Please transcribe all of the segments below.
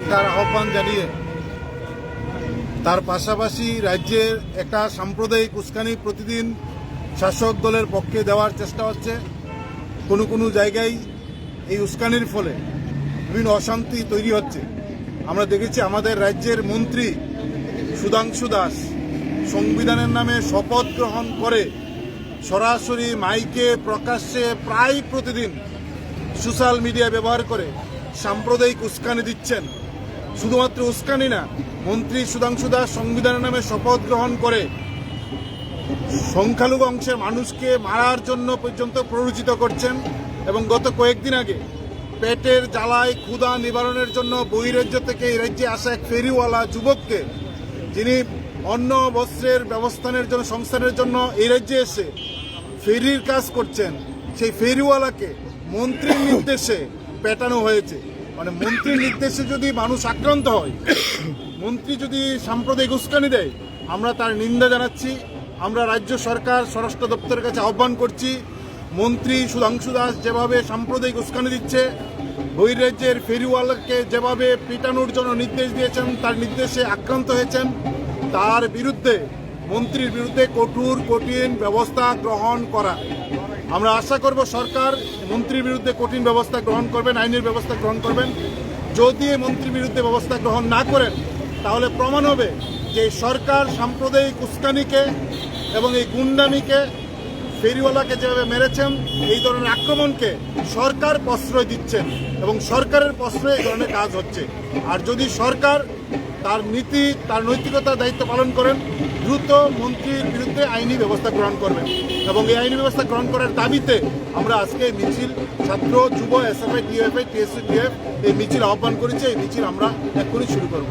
তার আহ্বান জানিয়ে তার পাশাপাশি রাজ্যের একটা সাম্প্রদায়িক উস্কানি প্রতিদিন শাসক দলের পক্ষে দেওয়ার চেষ্টা হচ্ছে। কোনো কোনো জায়গায় এই উস্কানির ফলে বিভিন্ন অশান্তি তৈরি হচ্ছে। আমরা দেখেছি আমাদের রাজ্যের মন্ত্রী সুধাংশু দাস সংবিধানের নামে শপথ গ্রহণ করে সরাসরি মাইকে প্রকাশ্যে প্রায় প্রতিদিন সোশ্যাল মিডিয়া ব্যবহার করে সাম্প্রদায়িক উস্কানি দিচ্ছেন। শুধুমাত্র উস্কানি না, মন্ত্রী সুধাংশু দাস সংবিধানের নামে শপথ গ্রহণ করে সংখ্যালঘু অংশের মানুষকে মারার জন্য পর্যন্ত প্ররোচিত করছেন এবং গত কয়েকদিন আগে পেটের জ্বালায় ক্ষুধা নিবারণের জন্য বহিরাজ্য থেকে এই রাজ্যে আসা এক ফেরিওয়ালা যুবককে যিনি অন্ন, বস্ত্রের ব্যবস্থানের জন্য, সংস্থানের জন্য এই রাজ্যে এসে ফেরির কাজ করছেন। সেই ফেরিওয়ালাকে মন্ত্রীর নির্দেশে পেটানো হয়েছে। মানে মন্ত্রীর নির্দেশে যদি মানুষ আক্রান্ত হয়, মন্ত্রী যদি সাম্প্রদায়িক উস্কানি দেয়, আমরা তার নিন্দা জানাচ্ছি, আমরা রাজ্য সরকার, স্বরাষ্ট্র দপ্তরের কাছে আহ্বান করছি, মন্ত্রী সুধাংশু দাস যেভাবে সাম্প্রদায়িক উস্কানি দিচ্ছে, বহিরাজ্যের ফেরিওয়ালাকে যেভাবে পিটানোর জন্য নির্দেশ দিয়েছেন, তার নির্দেশে আক্রান্ত হয়েছেন, তার বিরুদ্ধে, মন্ত্রীর বিরুদ্ধে কঠোর, কঠিন ব্যবস্থা গ্রহণ করা। আমরা আশা করব সরকার মন্ত্রীর বিরুদ্ধে কঠিন ব্যবস্থা গ্রহণ করবেন, আইনের ব্যবস্থা গ্রহণ করবেন। যদি মন্ত্রীর বিরুদ্ধে ব্যবস্থা গ্রহণ না করেন, তাহলে প্রমাণ হবে যে সরকার সাম্প্রদায়িক উস্কানিকে এবং এই গুন্ডামিকে, ফেরিওয়ালাকে যেভাবে মেরেছেন, এই ধরনের আক্রমণকে সরকার প্রশ্রয় দিচ্ছেন এবং সরকারের প্রশ্রয় এই ধরনের কাজ হচ্ছে। আর যদি সরকার তার নীতি, তার নৈতিকতার দায়িত্ব পালন করেন দ্রুত মন্ত্রীর বিরুদ্ধে আইনি ব্যবস্থা গ্রহণ করবেন এবং এই আইনি ব্যবস্থা গ্রহণ করার দাবিতে আমরা আজকে মিছিল, ছাত্র, যুব, S F SFI TFI TSC TF এই মিছিল আহ্বান করেছে, এই মিছিল আমরা এক্ষুনি শুরু করব।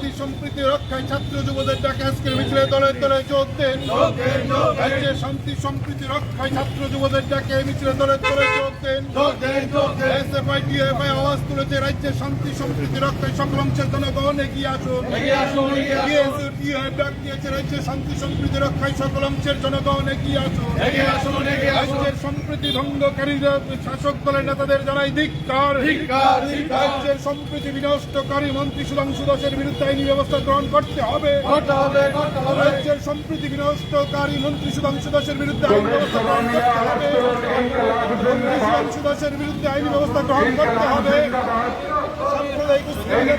শান্তি সম্প্রীতি রক্ষায় ছাত্র যুবদের ডাকে আজকের মিছিলে দলে দলে যোগ দেন। শান্তি সম্প্রীতি রক্ষায় ছাত্র যুবদের ডাকে মিছিলে দলে দলে যোগ দেন। এসএফআই টিএফআই আওয়াজ তুলেছে রাজ্যের শান্তি সম্প্রীতি রক্ষায় অংশের জনগণ এগিয়ে আসুন। ডাক দিয়েছে রাজ্যের শান্তি সম্প্রীতি রক্ষায় সকল অংশের জনগণ এগিয়ে আসুন। রাজ্যের সম্প্রীতি ভঙ্গকারীরা শাসক দলের নেতাদের জানাই ধিক্কার। রাজ্যের সম্প্রীতি বিনষ্টকারী মন্ত্রী সুধাংশু দাসের বিরুদ্ধে আইনি ব্যবস্থা গ্রহণ করতে হবে। রাজ্যের সম্প্রীতি বিনষ্টকারী মন্ত্রী সুধাংশু দাসের বিরুদ্ধে আইনি ব্যবস্থা গ্রহণ করতে হবে। মন্ত্রী সুধাংশু দাসের বিরুদ্ধে আইনি ব্যবস্থা গ্রহণ করতে হবে। সাম্প্রদায়িক উস্কানিকে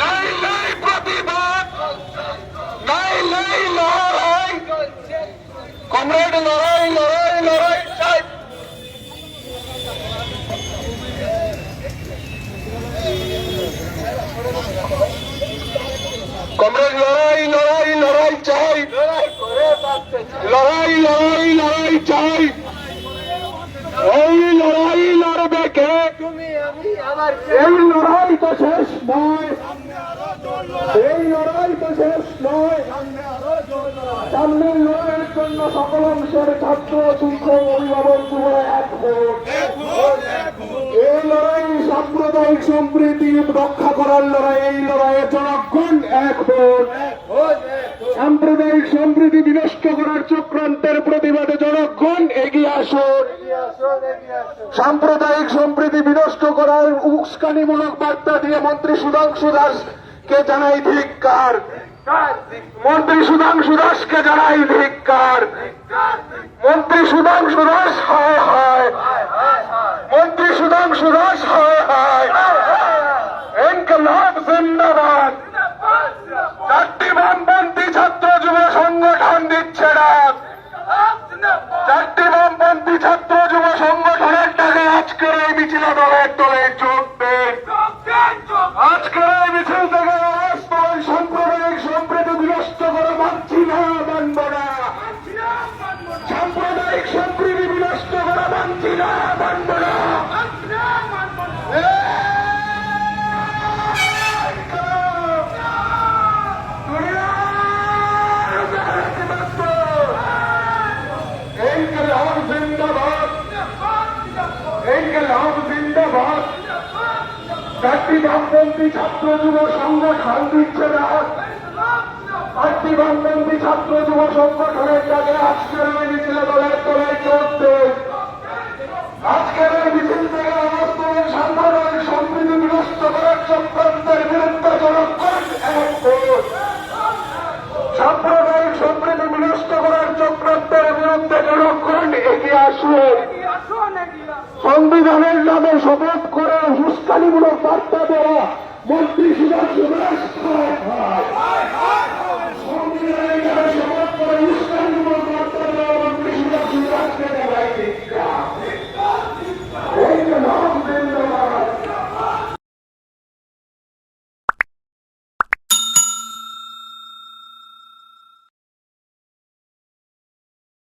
নাই নাই প্রতিবাদ নাই নাই। লড়াই কমরেড লড়াই লড়াই চাই কমরেড লড়াই লড়াই লড়াই চাই লড়াই লড়াই লড়াই চাই। এই লড়াই লড়বে কে? এই লড়াই তো শেষ নয়। এই লড়াই তো শেষ নয়। সামনের লড়াইয়ের জন্য সকল অংশের ছাত্র শিক্ষক অভিভাবক যুবরা এক এই লড়াই সাম্প্রদায়িক সম্প্রীতি রক্ষা করার লড়াই এই লড়াইয়ে জনগণ এক ভোট। সম্প্রীতি বিনষ্ট করার চক্রান্তের প্রতিবাদে জনগণ এগিয়ে আসুন। সাম্প্রদায়িক সম্প্রীতি বিনষ্ট করার উস্কানিমূলক বার্তা দিয়ে মন্ত্রী সুধাংশু দাসকে জানাই ধিক্কার। মন্ত্রী সুধাংশু দাসকে জানাই ধিক্কার। মন্ত্রী সুধাংশু দাস, হয় হয়। মন্ত্রী সুধাংশু দাস, হয় হয়। ইনকলাব জিন্দাবাদ। চারটি বামপন্থী ছাত্র যুব সংগঠন দিচ্ছে না চারটি বামপন্থী ছাত্র যুব সংগঠনের ডাকে আজকের এই মিছিলে দলের দলে চলতে আজকের এই মিছিল থেকে অবস্থানের সাম্প্রদায়িক সম্প্রীতি বিনষ্ট করার চক্রান্তের বিরুদ্ধে ভোট। সাম্প্রদায়িক সম্প্রীতি বিনষ্ট করার চক্রান্তের বিরুদ্ধে জনগণ এগিয়ে আসুন সংবিধানের নামে শপথ করে হুস্কানিমূলক বার্তা দেওয়া মন্ত্রী সুভাষ সংবিধানের নামে শপথ